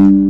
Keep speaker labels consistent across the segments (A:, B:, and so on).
A: Thank you.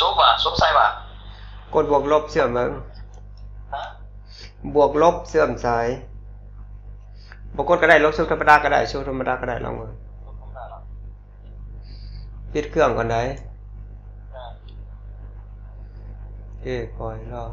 A: ซุปอะซุปใส่ป่ะ
B: กดบวกลบเสื่อมเบิ่ง
A: ฮะ
B: บวกลบเสื่อมสายบวกกดก็ได้ลบชุดธรรมดาก็ได้ชุดธรรมดาก็ได้ลองเบิ่ง
A: ซุปผมได้หรอ
B: ปิดเครื่องก่อนได้
A: อ่า
B: เอ้ปล่อยรอ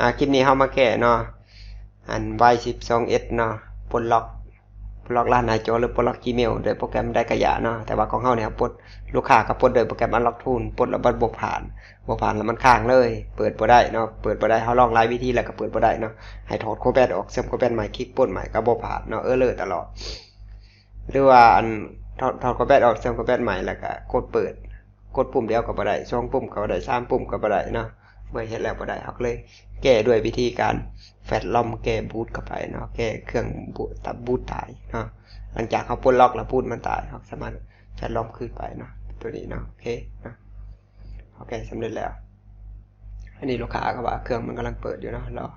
B: อ่าคลิปนี้เฮามาแก้เนาะอัน Y12S เนาะปลดล็อกปลดล็อกรหัสหน้าจอหรือปลดล็อก Gmail โดยโปรแกรมได้กระยะเนาะแต่ว่าของเฮาเนี่ยปลดลูกค้าก็ปลดโดยโปรแกรม Unlock Tool ปลดแล้วบัดบ่ผ่านบ่ผ่านแล้วมันค้างเลย เปิดบ่ได้เนาะเปิดบ่ได้เฮาลองหลายวิธีแล้วก็เปิดบ่ได้เนาะให้ถอดโคแบตออกเสียบโคแบตใหม่คลิกปลดใหม่ก็บ่ผ่านเนาะเออเลยตลอดหรือว่าอันถอดถอดโคแบตออกเสียบโคแบตใหม่แล้วก็กดเปิดกดปุ่มเดียวก็บ่ได้สองปุ่มก็บ่ได้สามปุ่มก็บ่ได้เนาะ เมื่อเห็นแล้วบ่ได้เขาเลย แก้ด้วยวิธีการแฟดลอมแก้บูตเข้าไปเนาะแก้เครื่องบูตตับบูตตายเนาะหลังจากเขาปลดล็อกแล้วบูตมันตายเขาสามารถแฟดลอมขึ้นไปเนาะตัวนี้เนาะโอเคนะโอเคสำเร็จแล้วอันนี้ลูกค้าก็ว่าเครื่องมันกำลังเปิดอยู่เนาะรอ